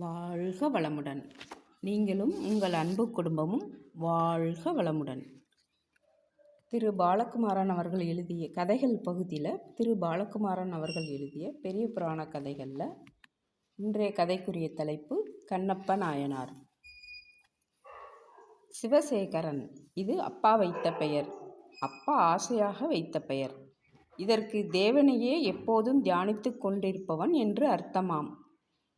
வாழ்க வளமுடன். நீங்களும் உங்கள் அன்பு குடும்பமும் வாழ்க வளமுடன். திரு. பாலகுமாரன் அவர்கள் எழுதிய கதைகள் பகுதியில் திரு. பாலகுமாரன் அவர்கள் எழுதிய பெரிய புராண கதைகளில் இன்றைய கதைக்குரிய தலைப்பு கண்ணப்ப நாயனார். சிவசேகரன் இது அப்பா வைத்த பெயர். அப்பா ஆசையாக வைத்த பெயர். இதற்கு தேவனையே எப்போதும் தியானித்து கொண்டிருப்பவன் என்று அர்த்தமாம்.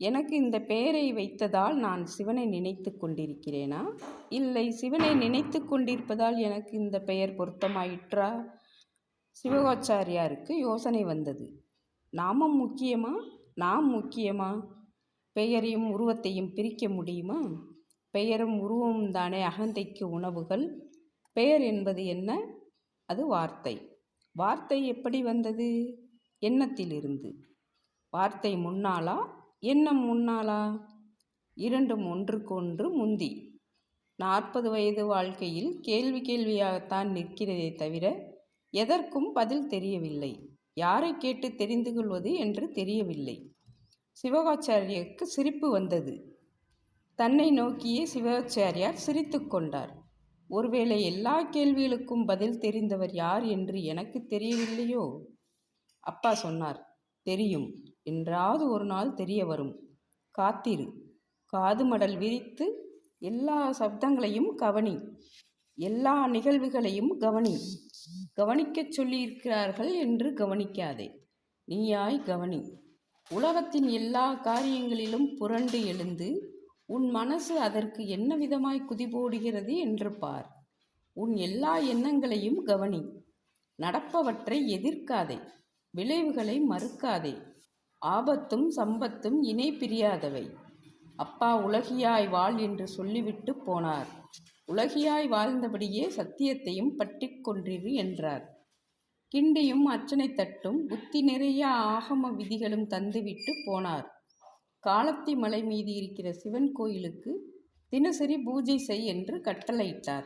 எனக்கு இந்த பெயரை வைத்ததால் நான் சிவனை நினைத்து கொண்டிருக்கிறேனா? இல்லை சிவனை நினைத்து கொண்டிருப்பதால் எனக்கு இந்த பெயர் பொருத்தமாயிற்றா? சிவகாச்சாரியாருக்கு யோசனை வந்தது. நாமம் முக்கியமா? நாம் முக்கியமா? பெயரையும் உருவத்தையும் பிரிக்க முடியுமா? பெயரும் உருவமும் தானே அகந்தைக்கு உணவுகள். பெயர் என்பது என்ன? அது வார்த்தை. வார்த்தை எப்படி வந்தது? எண்ணத்திலிருந்து. வார்த்தை முன்னாலா எண்ணம் முன்னாளா? இரண்டும் ஒன்றுக்கொன்று முந்தி. நாற்பது வயது வாழ்க்கையில் கேள்வி கேள்வியாகத்தான் நிற்கிறதே தவிர எதற்கும் பதில் தெரியவில்லை. யாரை கேட்டு தெரிந்து கொள்வது என்று தெரியவில்லை. சிவகாச்சாரியருக்கு சிரிப்பு வந்தது. தன்னை நோக்கியே சிவாச்சாரியார் சிரித்து கொண்டார். ஒருவேளை எல்லா கேள்விகளுக்கும் பதில் தெரிந்தவர் யார் என்று எனக்கு தெரியவில்லையோ? அப்பா சொன்னார் தெரியும். என்றாவது ஒரு நாள் தெரிய வரும். காத்திரு. காது மடல் விரித்து எல்லா சப்தங்களையும் கவனி. எல்லா நிகழ்வுகளையும் கவனி. கவனிக்கச் சொல்லியிருக்கிறார்கள் என்று கவனிக்காதே. நீயாய் கவனி. உலகத்தின் எல்லா காரியங்களிலும் புரண்டு எழுந்து உன் மனசு அதற்கு என்ன விதமாய் குதிபோடுகிறது என்று பார். உன் எல்லா எண்ணங்களையும் கவனி. நடப்பவற்றை எதிர்க்காதே. விளைவுகளை மறுக்காதே. ஆபத்தும் சம்பத்தும் இணை பிரியாதவை. அப்பா உலகியாய் வாழ் என்று சொல்லிவிட்டு போனார். உலகியாய் வாழ்ந்தபடியே சத்தியத்தையும் பற்றி கொன்றிரு என்றார். கிண்டியும் அர்ச்சனை தட்டும் புத்தி நிறைய ஆகம விதிகளும் தந்துவிட்டு போனார். காலத்தி மலை மீது இருக்கிற சிவன் கோயிலுக்கு தினசரி பூஜை செய் என்று கட்டளையிட்டார்.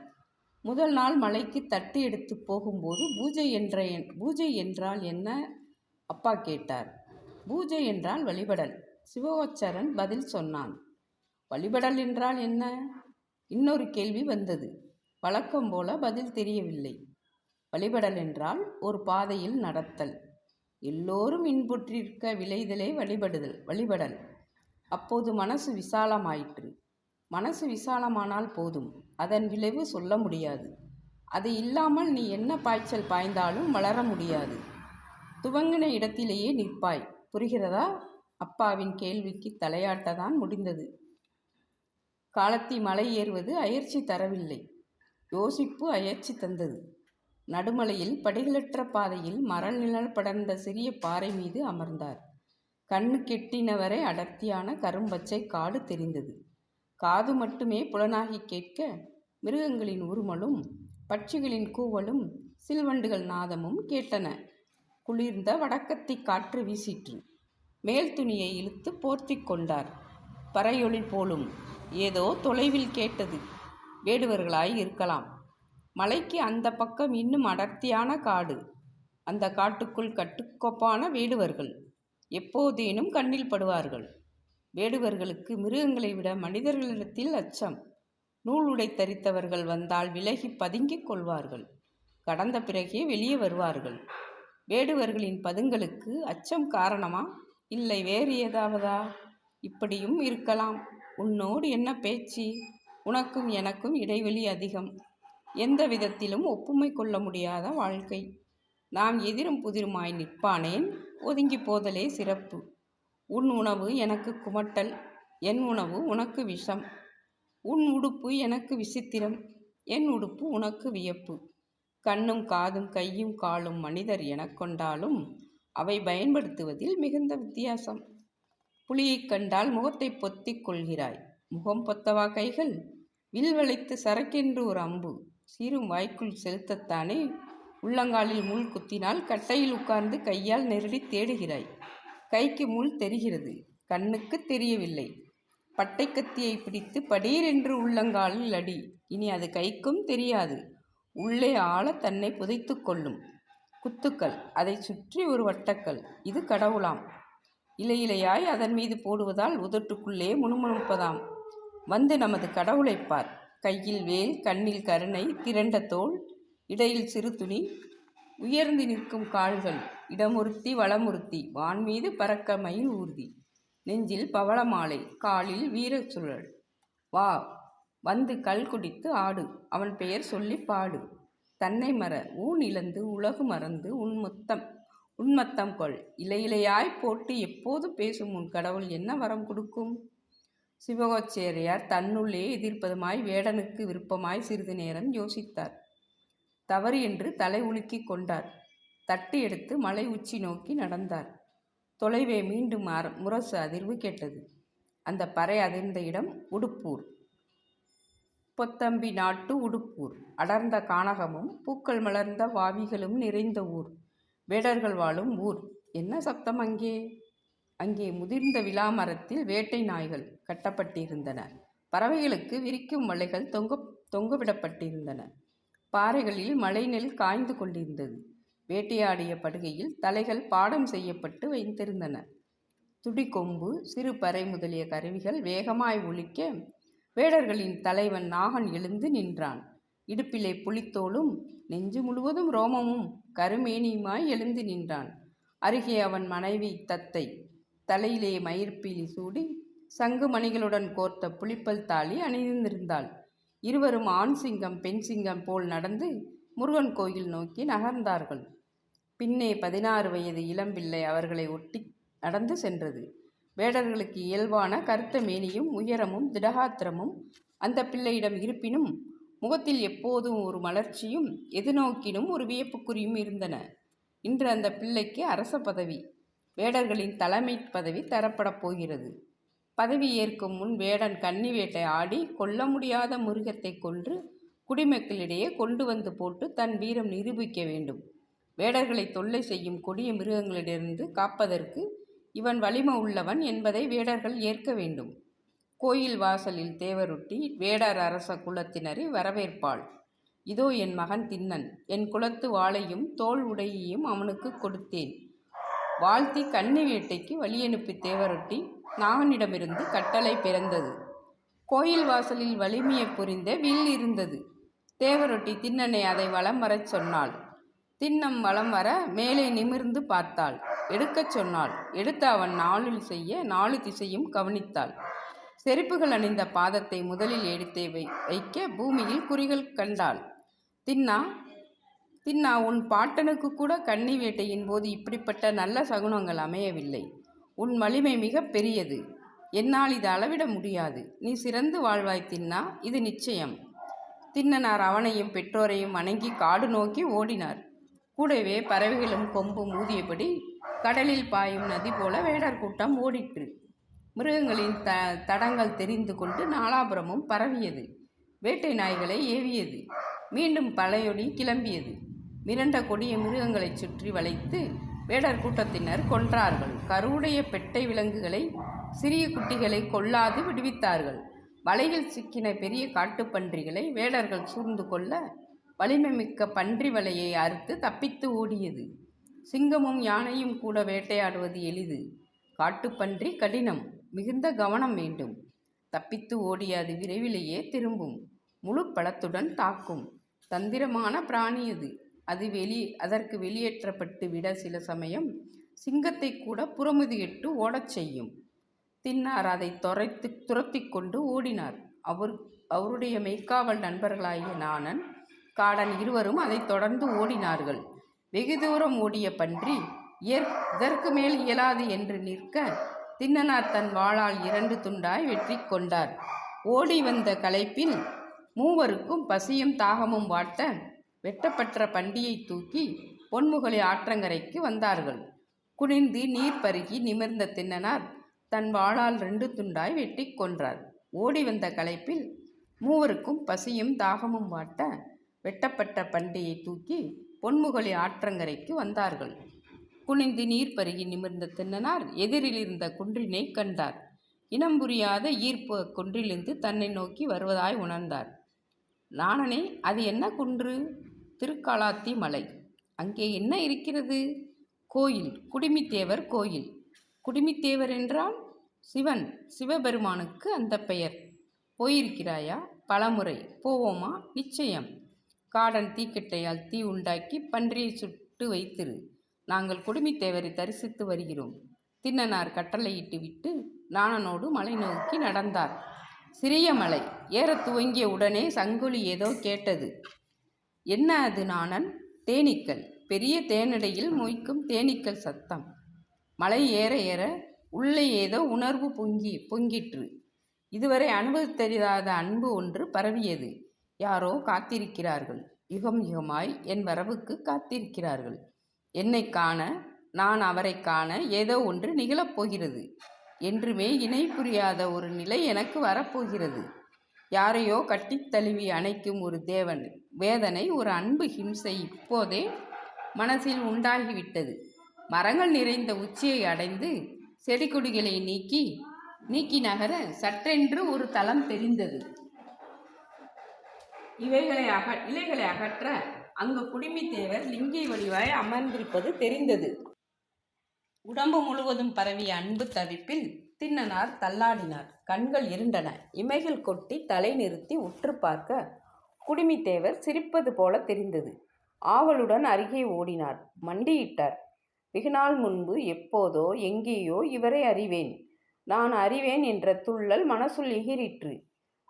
முதல் நாள் மலைக்கு தட்டு எடுத்து போகும்போது பூஜை என்ற பூஜை என்றால் என்ன? அப்பா கேட்டார். பூஜை என்றால் வழிபடல். சிவோச்சரன் பதில் சொன்னான். வழிபடல் என்றால் என்ன? இன்னொரு கேள்வி வந்தது. வழக்கம் போல பதில் தெரியவில்லை. வழிபடல் என்றால் ஒரு பாதையில் நடத்தல். எல்லோரும் இன்புற்றிருக்க விளைதலே வழிபடுதல் வழிபடல். அப்போது மனசு விசாலமாயிற்று. மனசு விசாலமானால் போதும். அதன் விளைவு சொல்ல முடியாது. அது இல்லாமல் நீ என்ன பாய்ச்சல் பாய்ந்தாலும் வளர முடியாது. துவங்கின இடத்திலேயே நிற்பாய். புரிகிறதா? அப்பாவின் கேள்விக்கு தலையாட்டதான் முடிந்தது. காலத்தி மலை ஏறுவது அயற்சி தரவில்லை. யோசிப்பு அயற்சி தந்தது. நடுமலையில் படிகளற்ற பாதையில் மரல் நிழல் படர்ந்த சிறிய பாறை மீது அமர்ந்தார். கண்ணு கெட்டினவரை அடர்த்தியான கரும்பச்சை காடு தெரிந்தது. காது மட்டுமே புலனாகி கேட்க மிருகங்களின் உருமலும் பட்சிகளின் கூவலும் சில்வண்டுகள் நாதமும் கேட்டன. குளிர்ந்த வடக்கத்தி காற்று வீசிற்று. மேல் துணியை இழுத்து போர்த்தி கொண்டார். பறையொளி போலும். ஏதோ தொலைவில் கேட்டது. வேடுவர்களாய் இருக்கலாம். மலைக்கு அந்த பக்கம் இன்னும் அடர்த்தியான காடு. அந்த காட்டுக்குள் கட்டுக்கோப்பான வேடுவர்கள். எப்போதேனும் கண்ணில் படுவார்கள். வேடுவர்களுக்கு மிருகங்களை விட மனிதர்களிடத்தில் அச்சம். நூல் உடை தரித்தவர்கள் வந்தால் விலகி பதுங்கிக் கொள்வார்கள். கடந்த பிறகே வெளியே வருவார்கள். வேடுவர்களின் பதுங்களுக்கு அச்சம் காரணமா? இல்லை வேறு ஏதாவதா? இப்படியும் இருக்கலாம். உன்னோடு என்ன பேச்சு? உனக்கும் எனக்கும் இடைவெளி அதிகம். எந்த விதத்திலும் ஒப்புமை கொள்ள முடியாத வாழ்க்கை. நாம் எதிரும் புதிருமாய் நிற்பானேன் ஒதுங்கி போதலே சிறப்பு. உன் உணவு எனக்கு குமட்டல் என் உணவு உனக்கு விஷம். உன் உடுப்பு எனக்கு விசித்திரம் என் உடுப்பு உனக்கு வியப்பு. கண்ணும் காதும் கையும் காலும் மனிதர் எனக் கொண்டாலும் அவை பயன்படுத்துவதில் மிகுந்த வித்தியாசம். புலியைக் கண்டால் முகத்தை பொத்திக் கொள்கிறாய். முகம் பொத்தவா கைகள்? வில் வளைத்து சரக்கென்று ஒரு அம்பு. சீரும் வாய்க்குள் செலுத்தத்தானே? உள்ளங்காலில் முள் குத்தினால் கட்டையில் உட்கார்ந்து கையால் நெருடி தேடுகிறாய். கைக்கு முள் தெரிகிறது. கண்ணுக்கு தெரியவில்லை. பட்டை கத்தியை பிடித்து படீரென்று உள்ளங்காலில் அடி. இனி அது கைக்கும் தெரியாது. உள்ளே ஆழ தன்னை புதைத்து கொள்ளும். குத்துக்கள் அதை சுற்றி ஒரு வட்டக்கல் இது கடவுளாம். இலை இலையாய் அதன் மீது போடுவதால் உதட்டுக்குள்ளே முணுமுணுப்பதாம். வந்து நமது கடவுளைப் பார். கையில் வேல் கண்ணில் கருணை திரண்ட தோல் இடையில் சிறு துணி உயர்ந்து நிற்கும் கால்கள் இடமுறுத்தி வளமுறுத்தி வான் மீது பறக்க மயில் ஊர்தி. நெஞ்சில் பவளமாலை காலில் வீரச்சுழல் வா வந்து கல் குடித்து ஆடு. அவன் பெயர் சொல்லி பாடு. தன்னை மற ஊன் இழந்து உலகு மறந்து உன்முத்தம் உன்மத்தம் கொள். இலையிலையாய் போட்டு எப்போது பேசும் உன் கடவுள் என்ன வரம் கொடுக்கும்? சிவகோச்சேரியார் தன்னுள்ளே எதிர்ப்பதுமாய் வேடனுக்கு விருப்பமாய் சிறிது நேரம் யோசித்தார். தவறு என்று தலை உலுக்கிக் கொண்டார். தட்டு எடுத்து மலை உச்சி நோக்கி நடந்தார். தொலைவே மீண்டும் முரசு அதிர்வு கேட்டது. அந்த பறை அதிர்ந்த இடம் உடுப்பூர். பொத்தம்பி நாட்டு உடுப்பூர். அடர்ந்த கானகமும் பூக்கள் மலர்ந்த வாவிகளும் நிறைந்த ஊர். வேடர்கள் வாழும் ஊர். என்ன சப்தம் அங்கே? அங்கே முதிர்ந்த விழா மரத்தில் வேட்டை நாய்கள் கட்டப்பட்டிருந்தன. பறவைகளுக்கு விரிக்கும் வலைகள் தொங்க தொங்கவிடப்பட்டிருந்தன. பாறைகளில் மழைநெல் காய்ந்து கொண்டிருந்தது. வேட்டையாடிய படுகையில் தலைகள் பாடம் செய்யப்பட்டு வைத்திருந்தன. துடிக்கொம்பு சிறு பறை முதலிய கருவிகள் வேகமாய் ஒழிக்க வேடர்களின் தலைவன் நாகன் எழுந்து நின்றான். இடுப்பிலே புலித்தோலும் நெஞ்சு முழுவதும் ரோமமும் கருமேனியுமாய் எழுந்து நின்றான். அருகே அவன் மனைவி தத்தை தலையிலே மயிர்பீலி சூடி சங்கு மணிகளுடன் கோர்த்த புளிப்பல் தாலி அணிந்திருந்தாள். இருவரும் ஆண் சிங்கம் பெண் சிங்கம் போல் நடந்து முருகன் கோயில் நோக்கி நகர்ந்தார்கள். பின்னே பதினாறு வயது இளம்பிள்ளை அவர்களை ஒட்டி நடந்து சென்றது. வேடர்களுக்கு இயல்பான கருத்த மேனியும் உயரமும் திடகாத்திரமும் அந்த பிள்ளையிடம் இருப்பினும் முகத்தில் எப்போதும் ஒரு மலர்ச்சியும் எதிர்நோக்கினும் ஒரு வியப்புக்குறியும் இருந்தன. இன்று அந்த பிள்ளைக்கு அரச பதவி வேடர்களின் தலைமை பதவி தரப்படப் போகிறது. பதவி ஏற்கும் முன் வேடன் கன்னி வேட்டை ஆடி கொல்ல முடியாத முருகத்தை கொன்று குடிமக்களிடையே கொண்டு வந்து போட்டு தன் வீரம் நிரூபிக்க வேண்டும். வேடர்களை தொல்லை செய்யும் கொடிய மிருகங்களிடமிருந்து காப்பதற்கு இவன் வலிமை உள்ளவன் என்பதை வேடர்கள் ஏற்க வேண்டும். கோயில் வாசலில் தேவரொட்டி வேடர் அரச குலத்தினரை வரவேற்பாள். இதோ என் மகன் தின்னன். என் குலத்து வாளையும் தோல் உடையையும் அவனுக்கு கொடுத்தேன். வாழ்த்தி கன்னி வேட்டைக்கு வழியனுப்பி தேவரொட்டி நாகனிடமிருந்து கட்டளை பிறந்தது. கோயில் வாசலில் வலிமையை புரிந்த வில் இருந்தது. தேவரொட்டி தின்னனை அதை வலம் வரச் சொன்னாள். தின்னம் வலம் வர மேலே நிமிர்ந்து பார்த்தாள். எடுக்கச் சொன்னாள். எடுத்து அவன் நாளில் செய்ய நாலு திசையும் கவனித்தாள். செருப்புகள் அணிந்த பாதத்தை முதலில் எடுத்தே வை வைக்க பூமியில் குறிகள் கண்டாள். தின்னா தின்னா உன் பாட்டனுக்கு கூட கன்னி வேட்டையின் போது இப்படிப்பட்ட நல்ல சகுனங்கள் அமையவில்லை. உன் வலிமை மிக பெரியது. என்னால் இது அளவிட முடியாது. நீ சிறந்து வாழ்வாய் தின்னா இது நிச்சயம். தின்னனார் அவனையும் பெற்றோரையும் வணங்கி காடு நோக்கி ஓடினார். கூடவே பறவைகளும் கொம்பும் ஊதியபடி கடலில் பாயும் நதி போல வேடர் கூட்டம் ஓடிற்று. மிருகங்களின் த தடங்கள் தெரிந்து கொண்டு நாலாபுரமும் பரவியது. வேட்டை நாய்களை ஏவியது. மீண்டும் பழையொடி கிளம்பியது. மிரண்ட கொடிய மிருகங்களைச் சுற்றி வளைத்து வேடர் கூட்டத்தினர் கொன்றார்கள். கருவுடைய பெட்டை விலங்குகளை சிறிய குட்டிகளை கொல்லாது விடுவித்தார்கள். வலையில் சிக்கின பெரிய காட்டுப்பன்றிகளை வேடர்கள் சூழ்ந்து கொள்ள வலிமை மிக்க பன்றி வலையை அறுத்து தப்பித்து ஓடியது. சிங்கமும் யானையும் கூட வேட்டையாடுவது எளிது. காட்டுப்பன்றி கடினம் மிகுந்த கவனம் வேண்டும். தப்பித்து ஓடிய அது விரைவிலேயே திரும்பும். முழு பலத்துடன் தாக்கும். தந்திரமான பிராணி அது. அது வெளி அதற்கு வெளியேற்றப்பட்டு விட சில சமயம் சிங்கத்தை கூட புறமுதுகிட்டு ஓடச் செய்யும். தின்னார் அதை துரைத்து துரத்தி கொண்டு ஓடினார். அவர் அவருடைய மெய்க்காவல் நண்பர்களாகிய நாணன் காடன் இருவரும் அதை தொடர்ந்து ஓடினார்கள். வெகு தூரம் ஓடிய பன்றி இயற் இதற்கு மேல் இயலாது என்று நிற்க தின்னனார் தன் வாளால் இரண்டு துண்டாய் வெற்றி கொண்டார். ஓடி வந்த களைப்பில் மூவருக்கும் பசியும் தாகமும் வாட்ட வெட்டப்பட்ட பண்டியை தூக்கி பொன்முகலி ஆற்றங்கரைக்கு வந்தார்கள். குனிந்து நீர் பருகி நிமிர்ந்த தின்னனார் தன் வாளால் ரெண்டு துண்டாய் வெட்டி கொன்றார். ஓடி வந்த களைப்பில் மூவருக்கும் பசியும் தாகமும் வாட்ட வெட்டப்பட்ட பண்டியை தூக்கி பொன்முகலி ஆற்றங்கரைக்கு வந்தார்கள். குனிந்து நீர் பருகி நிமிர்ந்த தின்னனார் எதிரில் இருந்த குன்றினை கண்டார். இனம் புரியாத ஈர்ப்பு குன்றிலிருந்து தன்னை நோக்கி வருவதாய் உணர்ந்தார். நாணனே அது என்ன குன்று? திருக்காலாத்தி மலை. அங்கே என்ன இருக்கிறது? கோயில் குடிமித்தேவர் கோயில். குடிமித்தேவர் என்றால் சிவன் சிவபெருமானுக்கு அந்த பெயர். போயிருக்கிறாயா? பலமுறை. போவோமா? நிச்சயம். காடன் தீக்கட்டையால் தீ உண்டாக்கி பன்றியை சுட்டு வைத்திரு. நாங்கள் குடுமித்தேவரை தரிசித்து வருகிறோம். தின்னனார் கட்டளையிட்டு விட்டு நாணனோடு மலை நோக்கி நடந்தார். சிறிய மலை. ஏற துவங்கிய உடனே சங்குலி ஏதோ கேட்டது. என்ன அது நாணன்? தேனீக்கள். பெரிய தேனடையில் மொய்க்கும் தேனீக்கள் சத்தம். மலை ஏற ஏற உள்ளே ஏதோ உணர்வு பொங்கி பொங்கிற்று. இதுவரை அனுபவித்தறியாத அன்பு ஒன்று பரவியது. யாரோ காத்திருக்கிறார்கள். யுகம் யுகமாய் என் வரவுக்கு காத்திருக்கிறார்கள். என்னை காண நான் அவரை காண ஏதோ ஒன்று நிகழப்போகிறது என்றுமே இணை புரியாத ஒரு நிலை எனக்கு வரப்போகிறது. யாரையோ கட்டித் தழுவி அணைக்கும் ஒரு தேவன் வேதனை ஒரு அன்பு ஹிம்சை இப்போதே மனசில் உண்டாகிவிட்டது. மரங்கள் நிறைந்த உச்சியை அடைந்து செடி கொடிகளை நீக்கி நீக்கி நகர சற்றென்று ஒரு தளம் தெரிந்தது. இவைகளை அக இலைகளை அகற்ற அங்கு குடிமித்தேவர் லிங்கை வடிவாய் அமர்ந்திருப்பது தெரிந்தது. உடம்பு முழுவதும் பரவிய அன்பு தவிப்பில் தின்னனார் தள்ளாடினார். கண்கள் இருண்டன. இமைகள் கொட்டி தலை நிறுத்தி உற்று பார்க்க குடுமித்தேவர் சிரிப்பது போல தெரிந்தது. ஆவலுடன் அருகே ஓடினார். மண்டியிட்டார். வெகுநாள் முன்பு எப்போதோ எங்கேயோ இவரை அறிவேன். நான் அறிவேன் என்ற துள்ளல் மனசுள் எகிரிற்று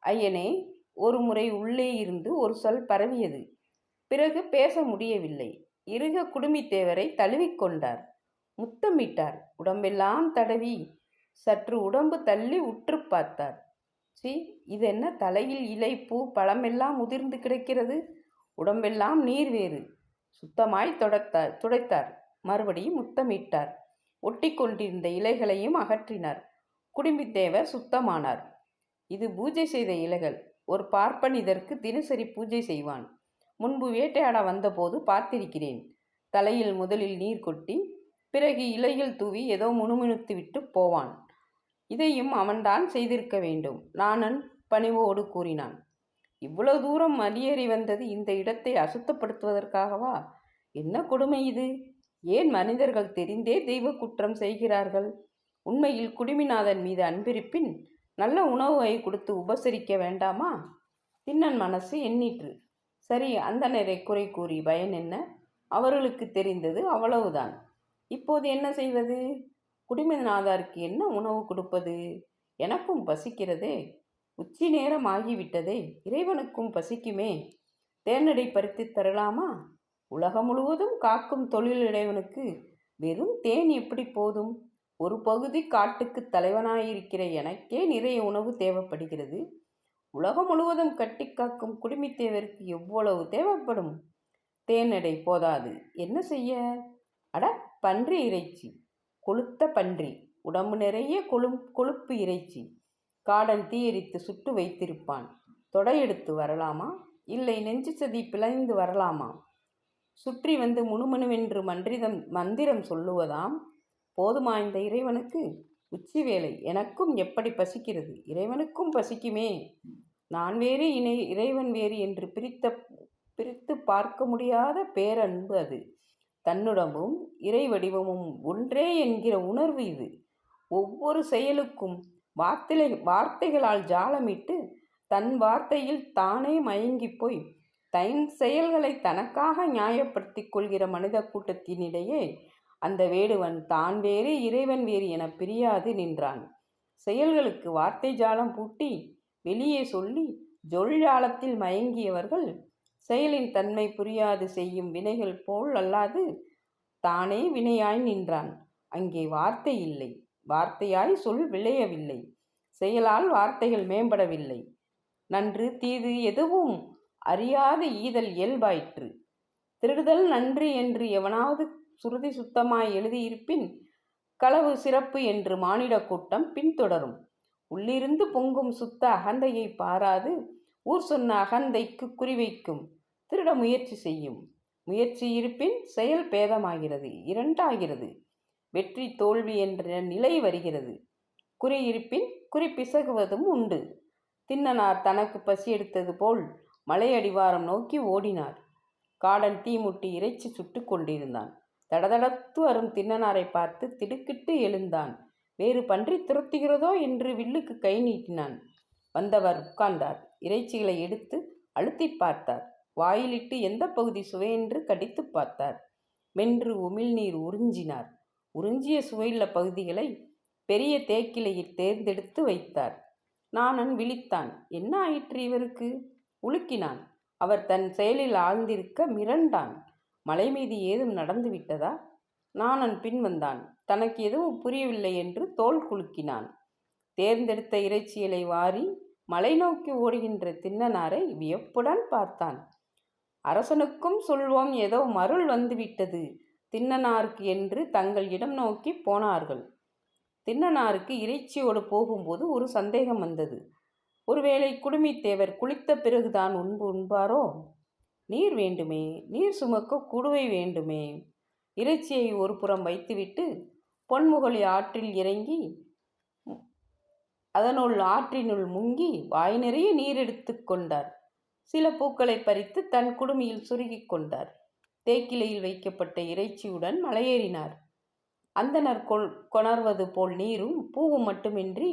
ஐயனே ஒரு முறை உள்ளே இருந்து ஒரு சொல் பரவியது. பிறகு பேச முடியவில்லை. இறுக குடுமித்தேவரை தழுவிக்கொண்டார் முத்தமிட்டார். உடம்பெல்லாம் தடவி. சற்று உடம்பு தள்ளி உற்று பார்த்தார். சி இதென்ன தலையில் இலை பூ பழமெல்லாம் உதிர்ந்து கிடக்கிறது? உடம்பெல்லாம் நீர் வேறு. சுத்தமாய் தொடத்தார் துடைத்தார். மறுபடியும் முத்தமிட்டார். ஒட்டி கொண்டிருந்த இலைகளையும் அகற்றினார். குடும்பித்தேவர் சுத்தமானார். இது பூஜை செய்த இலைகள். ஒரு பார்ப்பன் இதற்கு தினசரி பூஜை செய்வான். முன்பு வேட்டையாட வந்தபோது பார்த்திருக்கிறேன். தலையில் முதலில் நீர் கொட்டி பிறகு இலையில் தூவி ஏதோ முணுமுணுத்து விட்டு போவான். இதையும் அவன்தான் செய்திருக்க வேண்டும். நானன் பணிவோடு கூறினான். இவ்வளவு தூரம் மலியேறி வந்தது இந்த இடத்தை அசுத்தப்படுத்துவதற்காகவா? என்ன கொடுமை இது? ஏன் மனிதர்கள் தெரிந்தே தெய்வ குற்றம் செய்கிறார்கள்? உண்மையில் குடுமிநாதன் மீது அன்பிருப்பின் நல்ல உணவை கொடுத்து உபசரிக்க வேண்டாமா? தின்னன் மனசு எண்ணிற்று. சரி அந்தனரை குறை கூறி பயன் என்ன? அவர்களுக்கு தெரிந்தது அவ்வளவுதான். இப்போது என்ன செய்வது? குடிமநாதாருக்கு என்ன உணவு கொடுப்பது? எனக்கும் பசிக்கிறதே. உச்சி நேரம் ஆகிவிட்டதே. இறைவனுக்கும் பசிக்குமே. தேனடை பறித்து தரலாமா? உலகம் முழுவதும் காக்கும் தொழிலடைவனுக்கு வெறும் தேன் எப்படி போதும்? ஒரு பகுதி காட்டுக்கு தலைவனாயிருக்கிற எனக்கே நிறைய உணவு தேவைப்படுகிறது. உலகம் முழுவதும் கட்டி காக்கும் குடுமித்தேவருக்கு எவ்வளவு தேவைப்படும்? தேனடை போதாது. என்ன செய்ய? அட பன்றி இறைச்சி. கொளுத்த பன்றி. உடம்பு நிறைய கொழு கொழுப்பு இறைச்சி. காடன் தீயரித்து சுட்டு வைத்திருப்பான். தொடையெடுத்து வரலாமா? இல்லை நெஞ்சு சதி பிளந்து வரலாமா? சுற்றி வந்து முணுமுணுவென்று மன்றிதம் மந்திரம் சொல்லுவதாம். போதுமா இந்த இறைவனுக்கு? உச்சி வேலை எனக்கும் எப்படி பசிக்கிறது? இறைவனுக்கும் பசிக்குமே. நான் வேறு இணை இறைவன் வேறு என்று பிரித்த பிரித்து பார்க்க முடியாத பேரன்பு அது. தன்னுடம்பும் இறை வடிவமும் ஒன்றே என்கிற உணர்வு இது. ஒவ்வொரு செயலுக்கும் வார்த்தை வார்த்தைகளால் ஜாலமிட்டு தன் வார்த்தையில் தானே மயங்கி போய் தன் செயல்களை தனக்காக நியாயப்படுத்திக் கொள்கிற மனித கூட்டத்தினிடையே அந்த வேடுவன் தான் வேறு இறைவன் வேறு என பிரியாது நின்றான். செயல்களுக்கு வார்த்தை ஜாலம் பூட்டி வெளியே சொல்லி ஜொல்ஜாலத்தில் மயங்கியவர்கள் செயலின் தன்மை புரியாது செய்யும் வினைகள் போல் அல்லாது தானே வினையாய் நின்றான். அங்கே வார்த்தை இல்லை. வார்த்தையாய் சொல் விளையவில்லை. செயலால் வார்த்தைகள் மேம்படவில்லை. நன்று தீது எதுவும் அறியாத ஈதல் இயல்பாயிற்று. திருடுதல் நன்று என்று எவனாவது சுருதி சுத்தமாய் எழுதியிருப்பின் களவு சிறப்பு என்று மானிட கூட்டம் பின்தொடரும். உள்ளிருந்து பொங்கும் சுத்த அகந்தையை பாராது ஊர் சொன்ன அகந்தைக்கு குறிவைக்கும் திருட முயற்சி செய்யும். முயற்சி இருப்பின் செயல் பேதமாகிறது. இரண்டாகிறது. வெற்றி தோல்வி என்ற நிலை வருகிறது. குறி இருப்பின் குறி பிசகுவதும் உண்டு. தின்னனார் தனக்கு பசி எடுத்தது போல் மலையடிவாரம் நோக்கி ஓடினார். காடன் தீமுட்டி இறைச்சி சுட்டு கொண்டிருந்தான். தடதடத்து வரும் தின்னனாரை பார்த்து திடுக்கிட்டு எழுந்தான். வேறு பன்றி துரத்துகிறதோ என்று வில்லுக்கு கை நீட்டினான். வந்தவர் உட்கார்ந்தார். இறைச்சிகளை எடுத்து அழுத்தி பார்த்தார். வாயிலிட்டு எந்த பகுதி சுவையென்று கடித்து பார்த்தார். மென்று உமிழ்நீர் உறிஞ்சினார். உறிஞ்சிய சுவையுள்ள பகுதிகளை பெரிய தேக்கிலையில் தேர்ந்தெடுத்து வைத்தார். நாணன் விழித்தான். என்ன ஆயிற்று இவருக்கு? உலுக்கினான். அவர் தன் செயலில் ஆழ்ந்திருக்க மிரண்டான். மலை மீது ஏதும் நடந்து விட்டதா? நாணன் பின் வந்தான். தனக்கு எதுவும் புரியவில்லை என்று தோல் குலுக்கினான். தேர்ந்தெடுத்த இறைச்சியலை வாரி மலை நோக்கி ஓடுகின்ற தின்னனாரை வியப்புடன் பார்த்தான். அரசனுக்கும் சொல்வோம் ஏதோ மருள் வந்துவிட்டது தின்னனாருக்கு என்று தங்கள் இடம் நோக்கி போனார்கள். தின்னனாருக்கு இறைச்சியோடு போகும்போது ஒரு சந்தேகம் வந்தது. ஒருவேளை குடுமித்தேவர் குளித்த பிறகுதான் உண்பு உண்பாரோ? நீர் வேண்டுமே நீர் சுமக்க குடுவை வேண்டுமே. இறைச்சியை ஒரு புறம் வைத்துவிட்டு பொன்முகலி ஆற்றில் இறங்கி அதனுள் ஆற்றினுள் முங்கி வாய் நிறைய நீர் எடுத்து கொண்டார். சில பூக்களை பறித்து தன் குடுமியில் சுருகி கொண்டார். தேக்கிலையில் வைக்கப்பட்ட இறைச்சியுடன் மலையேறினார். அந்தனர் கொள் கொணர்வது போல் நீரும் பூவும் மட்டுமின்றி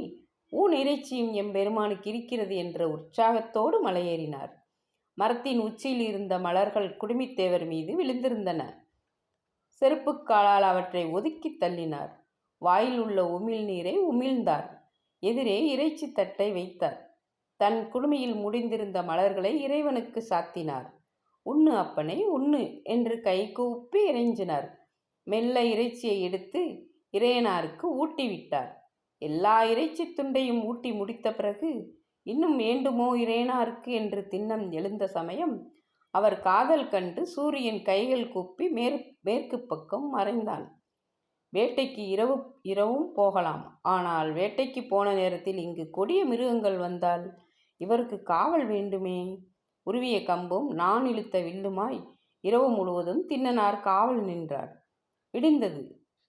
ஊன் இறைச்சியும் எம்பெருமானுக்கு இருக்கிறது என்ற உற்சாகத்தோடு மலையேறினார். மரத்தின் உச்சியில் இருந்த மலர்கள் குடுமித்தேவர் மீது விழுந்திருந்தன. செருப்புக்காலால் அவற்றை ஒதுக்கி தள்ளினார். வாயில் உள்ள உமிழ் நீரை உமிழ்ந்தார். எதிரே இறைச்சி தட்டை வைத்தார். தன் குடுமியில் முடிந்திருந்த மலர்களை இறைவனுக்கு சாத்தினார். உண்ணு அப்பனை உண்ணு என்று கை கூப்பி இறைஞ்சினார். மெல்ல இறைச்சியை எடுத்து இறையனாருக்கு ஊட்டிவிட்டார். எல்லா இறைச்சி துண்டையும் ஊட்டி முடித்த பிறகு இன்னும் வேண்டுமோ இறையனாருக்கு என்று திண்ணம் எழுந்த சமயம் அவர் காதல் கண்டு சூரியன் கைகள் கூப்பி மேற் மேற்கு பக்கம் மறைந்தான் வேட்டைக்கு இரவு இரவும் போகலாம். ஆனால் வேட்டைக்கு போன நேரத்தில் இங்கு கொடிய மிருகங்கள் வந்தால் இவருக்கு காவல் வேண்டுமே? உருவிய கம்பும் நான் இழுத்த வில்லுமாய் இரவு முழுவதும் தின்னனார் காவல் நின்றார். விடிந்தது.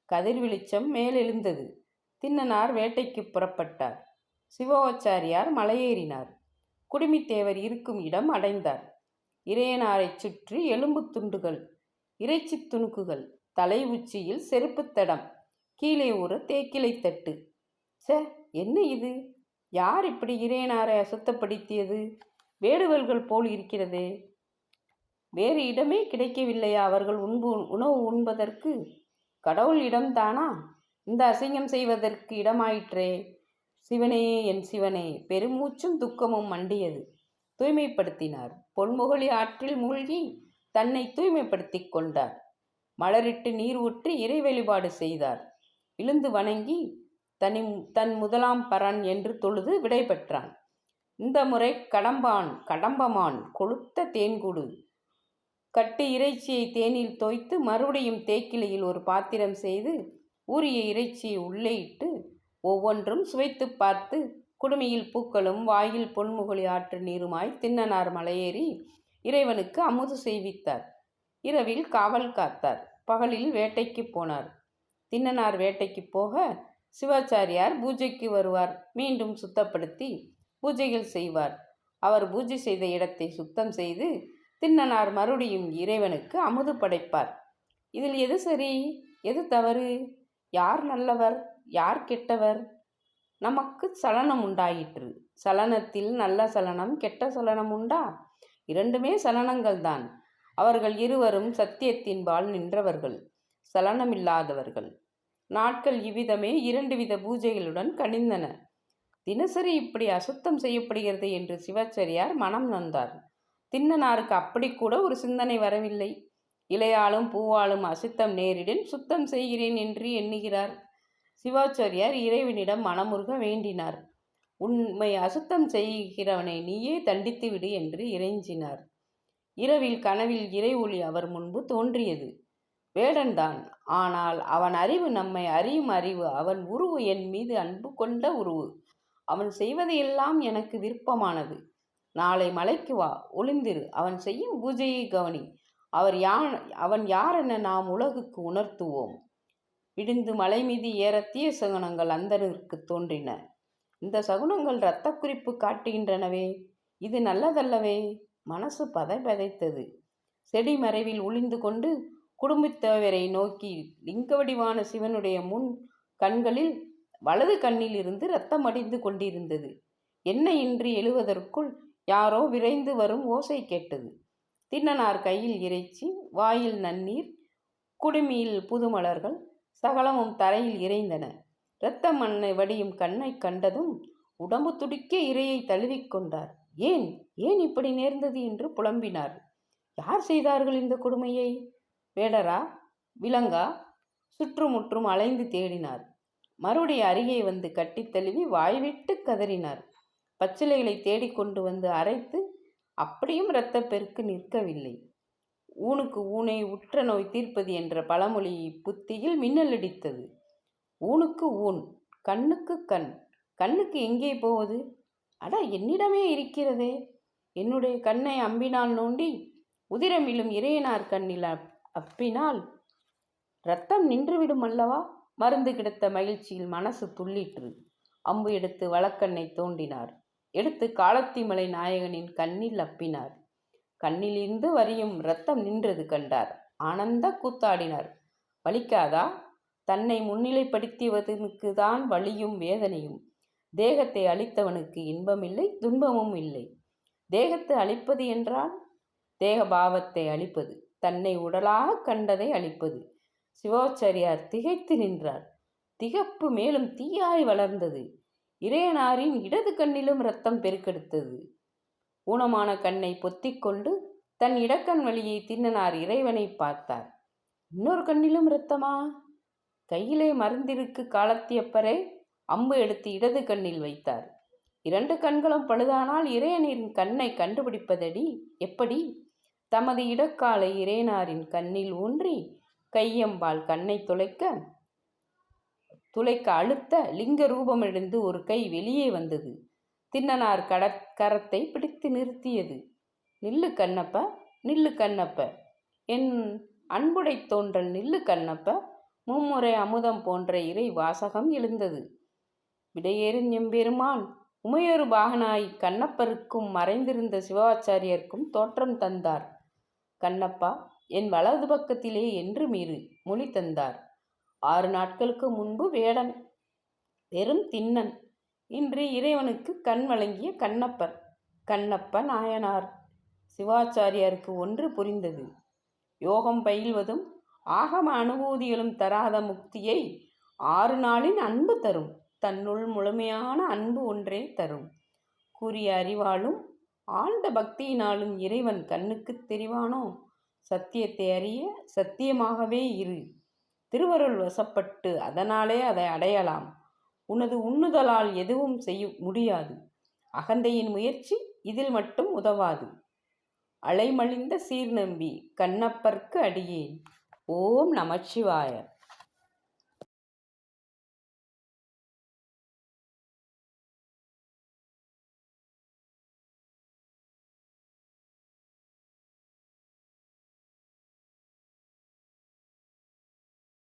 கதிர் வெளிச்சம் மேலெழுந்தது. தின்னனார் வேட்டைக்கு புறப்பட்டார். சிவோச்சாரியார் மலையேறினார். குடுமித்தேவர் இருக்கும் இடம் அடைந்தார். இறையனாரைச் சுற்றி எலும்பு துண்டுகள் இறைச்சி துணுக்குகள் தலை உச்சியில் செருப்புத் தடம் கீழே ஒரு தேக்கிலை தட்டு. சே என்ன இது? யார் இப்படி இறையனாரை அசுத்தப்படுத்தியது? வேடுவல்கள் போல் இருக்கிறதே. வேறு இடமே கிடைக்கவில்லையா அவர்கள் உண்பு உணவு உண்பதற்கு? கடவுள் இடம்தானா? இந்த அசிங்கம் செய்வதற்கு இடமாயிற்றே. சிவனே என் சிவனே பெருமூச்சும் துக்கமும் மண்டியது. தூய்மைப்படுத்தினார். பொன்முகலி ஆற்றில் மூழ்கி தன்னை தூய்மைப்படுத்திக் கொண்டார். மலரிட்டு நீர் ஊற்றி இறை வழிபாடு செய்தார். விழுந்து வணங்கி தனி தன் முதலாம் பரன் என்று தொழுது விடை பெற்றான். இந்த முறை கடம்பான் கடம்பமான் கொளுத்த தேன்கூடு. கட்டு இறைச்சியை தேனில் தோய்த்து மறுபடியும் தேக்கிலையில் ஒரு பாத்திரம் செய்து ஊறிய இறைச்சியை உள்ளே இட்டு ஒவ்வொன்றும் சுவைத்து பார்த்து குடுமியில் பூக்களும் வாயில் பொன்முகலி ஆற்று நீருமாய் தின்னனார் மலையேறி இறைவனுக்கு அமுது செய்வித்தார். இரவில் காவல் காத்தார். பகலில் வேட்டைக்கு போனார். தின்னனார் வேட்டைக்கு போக சிவாச்சாரியார் பூஜைக்கு வருவார். மீண்டும் சுத்தப்படுத்தி பூஜைகள் செய்வார். அவர் பூஜை செய்த இடத்தை சுத்தம் செய்து தின்னனார் மறுபடியும் இறைவனுக்கு அமுது படைப்பார். இதில் எது சரி? எது தவறு? யார் நல்லவர்? யார் கெட்டவர்? நமக்கு சலனம் உண்டாயிற்று. சலனத்தில் நல்ல சலனம் கெட்ட சலனம் உண்டா? இரண்டுமே சலனங்கள்தான் அவர்கள் இருவரும் சத்தியத்தின்பால் நின்றவர்கள் சலனமில்லாதவர்கள். நாட்கள் இவ்விதமே இரண்டு வித பூஜைகளுடன் கணிந்தன தினசரி இப்படி அசுத்தம் செய்யப்படுகிறது என்று சிவச்சரியார் மனம் நொந்தார். தின்னனாருக்கு அப்படி கூட ஒரு சிந்தனை வரவில்லை. இலையாலும் பூவாலும் அசுத்தம் நேரிடின் சுத்தம் செய்கிறேன் என்று எண்ணுகிறார். சிவாச்சாரியார் இறைவனிடம் மனமுருக வேண்டினார். உண்மை அசுத்தம் செய்கிறவனை நீயே தண்டித்து விடு என்று இறைஞ்சினார். இரவில் கனவில் இறை ஒளி அவர் முன்பு தோன்றியது. வேடன்தான் ஆனால் அவன் அறிவு நம்மை அறியும் அறிவு அவன் உருவு என் மீது அன்பு கொண்ட உருவு. அவன் செய்வதையெல்லாம் எனக்கு விருப்பமானது. நாளை மலைக்கு வா ஒளிந்திரு அவன் செய்யும் பூஜையை கவனி. அவர் யான் அவன் யாரென நாம் உலகுக்கு உணர்த்துவோம். இடிந்து மலை மீது ஏற தீய சகுனங்கள் அந்தனருக்கு தோன்றின. இந்த சகுனங்கள் இரத்த குறிப்பு காட்டுகின்றனவே. இது நல்லதல்லவே. மனசு பதை பதைத்தது. செடி மறைவில் ஒளிந்து கொண்டு குடும்பத்தவரை நோக்கி லிங்க வடிவான சிவனுடைய முன் கண்களில் வலது கண்ணில் இருந்து இரத்தம் அடிந்து கொண்டிருந்தது. என்ன இன்றி எழுவதற்குள் யாரோ விரைந்து வரும்? ஓசை கேட்டது. தின்னனார் கையில் இறைச்சி வாயில் நன்னீர் குடுமியில் புதுமலர்கள் சகலமும் தரையில் இறைந்தன. இரத்த மண்ணை வடியும் கண்ணை கண்டதும் உடம்பு துடிக்க இரையை தழுவிக்கொண்டார் ஏன்? ஏன் இப்படி நேர்ந்தது என்று புலம்பினார். யார் செய்தார்கள் இந்த கொடுமையை? வேடரா விலங்கா? சுற்றுமுற்றும் அலைந்து தேடினார். மறுபடி அருகே வந்து கட்டித் தழுவி வாய்விட்டு கதறினார். பச்சிலைகளை தேடிக்கொண்டு வந்து அரைத்து அப்படியும் இரத்தப்பெருக்கு நிற்கவில்லை. ஊனுக்கு ஊனை உற்ற நோய் தீர்ப்பது என்ற பழமொழி புத்தியில் மின்னலடித்தது ஊனுக்கு ஊன் கண்ணுக்கு கண். கண்ணுக்கு எங்கே போவது? அட என்னிடமே இருக்கிறதே. என்னுடைய கண்ணை அம்பினால் நோண்டி உதிரமிலும் இறையனார் கண்ணில் அப்- அப்பினால் ரத்தம் நின்றுவிடும் அல்லவா? மருந்து கிடைத்த மகிழ்ச்சியில் மனசு துள்ளிற்று. அம்பு எடுத்து வழக்கண்ணை தோண்டினார். எடுத்து காலத்திமலை நாயகனின் கண்ணில் அப்பினார். கண்ணிலிருந்து வரியும் ரத்தம் நின்றது கண்டார். ஆனந்த கூத்தாடினார். வலிக்காதா? தன்னை முன்னிலைப்படுத்தியவனுக்கு தான் வலியும் வேதனையும். தேகத்தை அழித்தவனுக்கு இன்பமில்லை துன்பமும் இல்லை. தேகத்தை அழிப்பது என்றால்? தேக பாவத்தை அழிப்பது. தன்னை உடலாக கண்டதை அழிப்பது. சிவாச்சாரியார் திகைத்து நின்றார். திகப்பு மேலும் தீயாய் வளர்ந்தது. இறையனாரின் இடது கண்ணிலும் ரத்தம் பெருக்கெடுத்தது. ஊனமான கண்ணை பொத்திக்கொண்டு தன் இடக்கண் வழியை தின்னனார் இறைவனை பார்த்தார். இன்னொரு கண்ணிலும் இரத்தமா? கையிலே மருந்திருக்கு காலத்தியப்பரே அம்பு எடுத்து இடது கண்ணில் வைத்தார். இரண்டு கண்களும் பழுதானால் இறையனின் கண்ணை கண்டுபிடிப்பதடி எப்படி? தமது இடக்காலை இறையனாரின் கண்ணில் ஊன்றி கையம்பால் கண்ணை துளைக்க துளைக்க அழுத்த லிங்க ரூபமிழந்து ஒரு கை வெளியே வந்தது. தின்னனார் கடற்கரத்தை கரத்தை பிடித்து நிறுத்தியது. நில்லு கண்ணப்ப நில்லு கண்ணப்ப. என் அன்புடை தோன்றல் நில்லு கண்ணப்ப. மும்முறை அமுதம் போன்ற இறை வாசகம் எழுந்தது. விடையேறும் எம்பெருமான் உமையொரு பாகனாய் கண்ணப்பருக்கும் மறைந்திருந்த சிவாச்சாரியருக்கும் தோற்றம் தந்தார். கண்ணப்பா என் வலது பக்கத்திலே என்று மீறு மொழி தந்தார். ஆறு நாட்களுக்கு முன்பு வேடன் பெரும் தின்னன் இன்று இறைவனுக்கு கண் வழங்கிய கண்ணப்பர் கண்ணப்ப நாயனார் சிவாச்சாரியாருக்கு ஒன்று புரிந்தது. யோகம் பயில்வதும் ஆகம அனுபூதிகளும் தராத முக்தியை ஆறு நாளின் அன்பு தரும் தன்னுள் முழுமையான அன்பு ஒன்றே தரும். கூறிய அறிவாலும் ஆழ்ந்த பக்தியினாலும் இறைவன் கண்ணுக்குத் தெரிவானோ? சத்தியத்தை அறிய சத்தியமாகவே இரு. திருவருள் வசப்பட்டு அதனாலே அதை அடையலாம். உனது உண்ணுதலால் எதுவும் செய்ய முடியாது. அகந்தையின் முயற்சி இதில் மட்டும் உதவாது. அலைமழிந்த சீர்நம்பி கண்ணப்பர்க்கு அடியேன். ஓம் நமச்சிவாயர்